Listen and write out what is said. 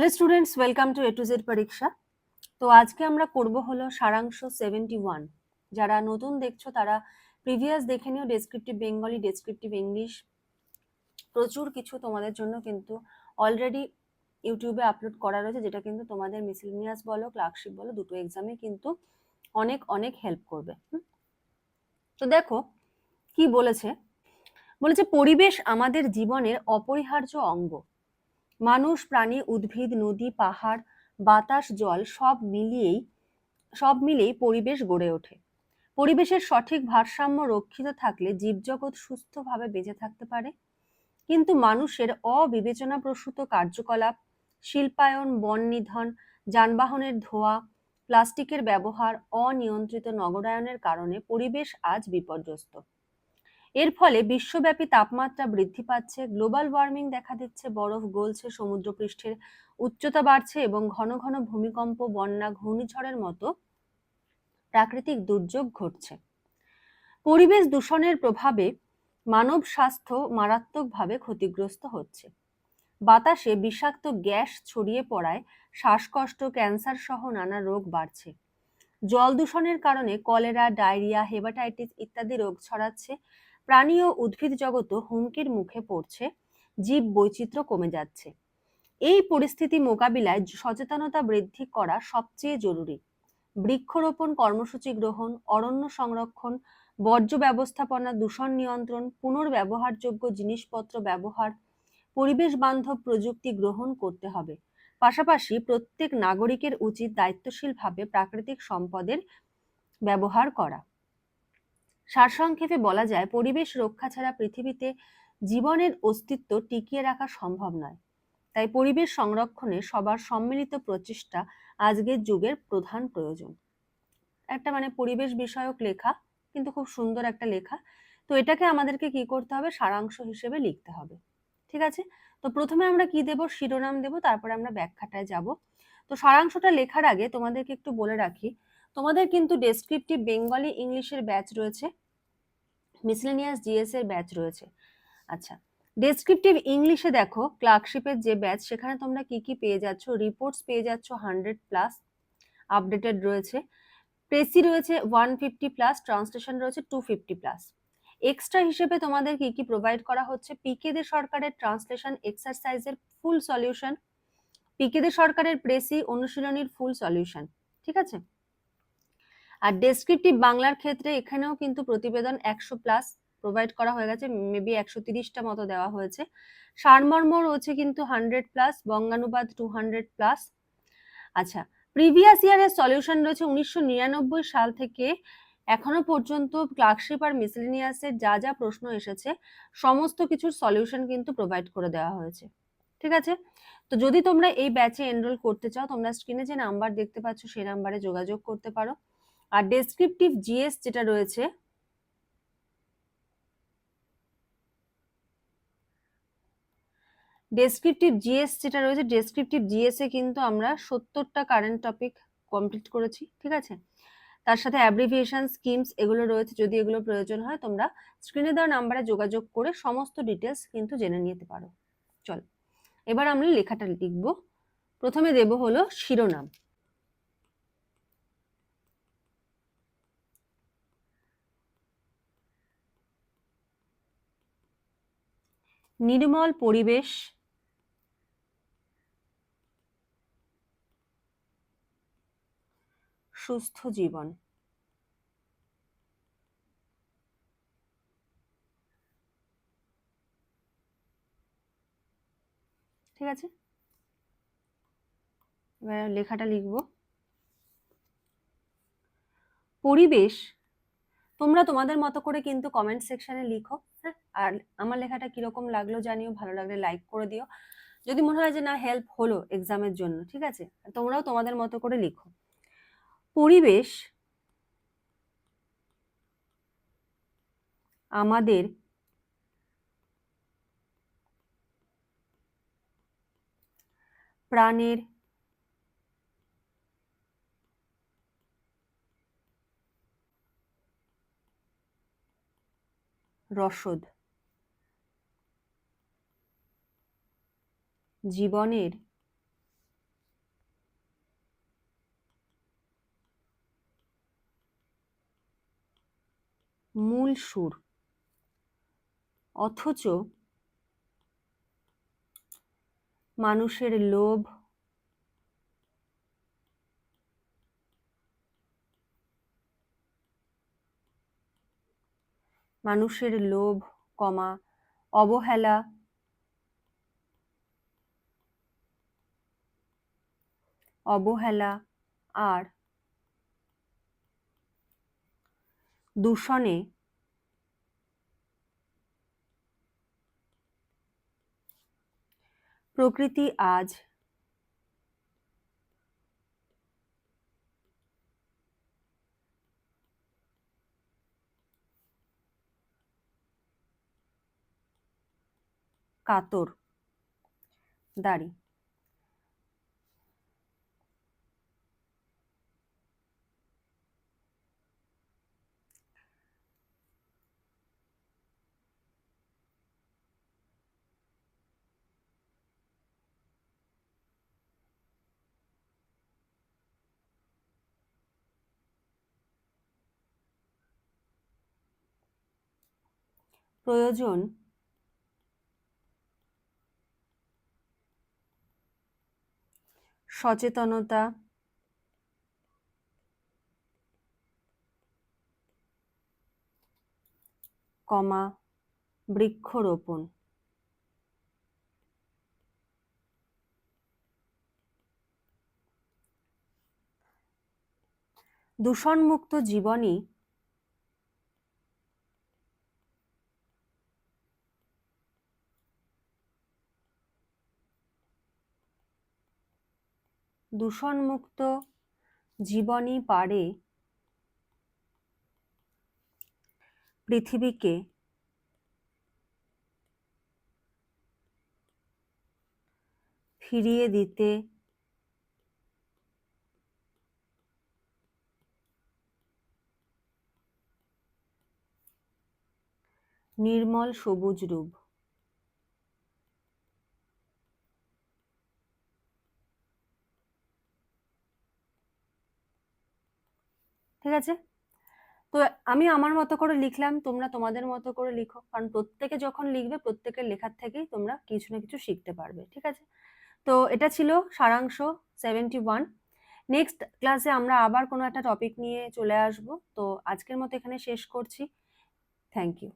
Hello students welcome to A to Z পরীক্ষা তো আজকে আমরা করব হলো সারাংশ সেভেন্টি ওয়ান যারা নতুন দেখছ, তারা প্রিভিয়াস দেখে নিও ডেসক্রিপটিভ বেঙ্গলি ডেসক্রিপটিভ ইংলিশ প্রচুর কিছু তোমাদের জন্য কিন্তু অলরেডি ইউটিউবে আপলোড করা রয়েছে, যেটা কিন্তু তোমাদের মিসেলিনিয়াস বলো ক্লার্কশিপ বলো, দুটো এক্সামে কিন্তু অনেক অনেক হেল্প করবে? তো দেখো, কি বলেছে? বলেছে, পরিবেশ আমাদের জীবনের অপরিহার্য অঙ্গ। মানুষ, প্রাণী, উদ্ভিদ, নদী, পাহাড়, বাতাস, জল সব মিলিয়েই, সব মিলেই পরিবেশ গড়ে ওঠে। পরিবেশের সঠিক ভারসাম্য রক্ষিত থাকলে জীবজগৎ সুস্থভাবে বেঁচে থাকতে পারে। কিন্তু মানুষের অবিবেচনাপ্রসূত কার্যকলাপ, শিল্পায়ন, বন নিধন, যানবাহনের ধোঁয়া, প্লাস্টিকের ব্যবহার, অনিয়ন্ত্রিত নগরায়নের কারণে পরিবেশ আজ বিপর্যস্ত। এর ফলে বিশ্বব্যাপী তাপমাত্রা বৃদ্ধি পাচ্ছে, গ্লোবাল ওয়ার্মিং দেখা দিচ্ছে, বরফ গলছে, সমুদ্রপৃষ্ঠের উচ্চতা বাড়ছে এবং ঘন ঘন ভূমিকম্প, বন্যা, ঘূর্ণিঝড়ের মতো প্রাকৃতিক দুর্যোগ ঘটছে। পরিবেশ দূষণের প্রভাবে মানব স্বাস্থ্য মারাত্মকভাবে ক্ষতিগ্রস্ত হচ্ছে। বাতাসে বিষাক্ত গ্যাস ছড়িয়ে পড়ায় শ্বাসকষ্ট, ক্যান্সার সহ নানা রোগ বাড়ছে। জল দূষণের কারণে কলেরা, ডায়রিয়া, হেপাটাইটিস ইত্যাদি রোগ ছড়াচ্ছে। প্রাণী ও উদ্ভিদ জগৎও হুমকির মুখে পড়ছে, জীব বৈচিত্র্য কমে যাচ্ছে। এই পরিস্থিতি মোকাবিলায় সচেতনতা বৃদ্ধি করা সবচেয়ে জরুরি। বৃক্ষরোপণ কর্মসূচি গ্রহণ, অরণ্য সংরক্ষণ, বর্জ্য ব্যবস্থাপনা, দূষণ নিয়ন্ত্রণ, পুনর্ব্যবহারযোগ্য জিনিসপত্র ব্যবহার, পরিবেশ বান্ধব প্রযুক্তি গ্রহণ করতে হবে। পাশাপাশি প্রত্যেক নাগরিকের উচিত দায়িত্বশীলভাবে প্রাকৃতিক সম্পদের ব্যবহার করা। সারসংক্ষেপে বলা যায়, পরিবেশ রক্ষা ছাড়া পৃথিবীতে জীবনের অস্তিত্ব টিকিয়ে রাখা সম্ভব নয়। তাই পরিবেশ সংরক্ষণে সবার সম্মিলিত প্রচেষ্টা আজকের যুগের প্রধান প্রয়োজন। একটা মানে পরিবেশ বিষয়ক লেখা, কিন্তু খুব সুন্দর একটা লেখা। তো এটাকে আমাদেরকে কি করতে হবে? সারাংশ হিসেবে লিখতে হবে। ঠিক আছে? তো প্রথমে আমরা কি দেব? শিরোনাম দেব, তারপরে আমরা ব্যাখ্যাটায় যাব। তো সারাংশটা লেখার আগে তোমাদেরকে একটু বলে রাখি, তোমাদের কিন্তু ডেসক্রিপটিভ বেঙ্গলি ইংলিশের ব্যাচ রয়েছে। মিসলেনিয়াস জিএস এর ব্যাচ রয়েছে। আচ্ছা ডেসক্রিপটিভ ইংলিশে দেখো ক্লার্কশিপের যে ব্যাচ সেখানে তোমরা কি কি পেয়ে যাচ্ছ? রিপোর্টস পেয়ে যাচ্ছ হান্ড্রেড প্লাস আপডেটেড রয়েছে। প্রেসি রয়েছে ওয়ান ফিফটি প্লাস ট্রান্সলেশন রয়েছে টু ফিফটি প্লাস এক্সট্রা হিসেবে তোমাদের কি কি প্রোভাইড করা হচ্ছে? পিকে দে সরকারের ট্রান্সলেশন এক্সারসাইজের ফুল সলিউশন পিকে দে সরকারের প্রেসি অনুশীলনীর ফুল সলিউশন ঠিক আছে? আর ডেসক্রিপটিভ বাংলার ক্ষেত্রে এখানেও কিন্তু প্রতিবেদন একশো প্লাস প্রোভাইড করা হয়ে গেছে মেবি একশো তিরিশটা মতো দেওয়া হয়েছে। সারমর্ম রয়েছে কিন্তু হান্ড্রেড প্লাস বঙ্গানুবাদ টু হান্ড্রেড প্লাস আচ্ছা প্রিভিয়াস ইয়ারের সলিউশন রয়েছে উনিশশো নিরানব্বই সাল থেকে এখনও পর্যন্ত ক্লার্কশিপ আর মিসলিনিয়াসের যা যা প্রশ্ন এসেছে, সমস্ত কিছুর সলিউশন কিন্তু প্রোভাইড করে দেওয়া হয়েছে। ঠিক আছে? তো যদি তোমরা এই ব্যাচে এনরোল করতে চাও, তোমরা স্ক্রিনে যে নাম্বার দেখতে পাচ্ছ সেই নাম্বারে যোগাযোগ করতে পারো। আর ডেসক্রিপটিভ জিএস যেটা রয়েছে ডেসক্রিপটিভ জিএস যেটা রয়েছে ডেসক্রিপটিভ জিএস কিন্তু আমরা সত্তরটা কারেন্ট টপিক কমপ্লিট করেছি, ঠিক আছে? তার সাথে অ্যাব্রিভিয়েশন স্কিমস এগুলো রয়েছে, যদি এগুলো প্রয়োজন হয় তোমরা স্ক্রিনে দেওয়া নাম্বারে যোগাযোগ করে সমস্ত ডিটেলস কিন্তু জেনে নিতে পারো। চল, এবার আমরা লেখাটা লিখব। প্রথমে দেব হলো শিরোনাম। নির্মল পরিবেশ। সুস্থ জীবন। ঠিক আছে? এবার লেখাটা লিখব। পরিবেশ তোমরা তোমাদের মতো করে কিন্তু কমেন্ট সেকশনে লিখো হ্যাঁ? আর আমার লেখাটা কীরকম লাগল জানিও, ভালো লাগলে লাইক করে দিও। যদি মনে হয় যে না হেল্প হলো এক্সামের জন্য, ঠিক আছে? তোমরাও তোমাদের মতো করে লিখো। পরিবেশ আমাদের প্রাণের রসদ। জীবনের মূল সুর অথচ মানুষের লোভ মানুষের লোভ কমা অবহেলা। অবহেলা আর দূষণে প্রকৃতি আজ কাতর। দাড়ি। প্রয়োজন সচেতনতা। কমা বৃক্ষরোপণ। দূষণমুক্ত জীবনই দূষণমুক্ত জীবনই পারে পৃথিবীকে। ফিরিয়ে দিতে নির্মল সবুজ রূপ। ঠিক আছে? তো আমি আমার মতো করে লিখলাম, তোমরা তোমাদের মতো করে লিখো। কারণ প্রত্যেকে যখন লিখবে, প্রত্যেকের লেখার থেকেই তোমরা কিছু না কিছু শিখতে পারবে, ঠিক আছে? তো এটা ছিল সারাংশ সেভেন্টি ওয়ান নেক্সট ক্লাসে আমরা আবার কোনো একটা টপিক নিয়ে চলে আসব। তো আজকের মতো এখানে শেষ করছি। Thank you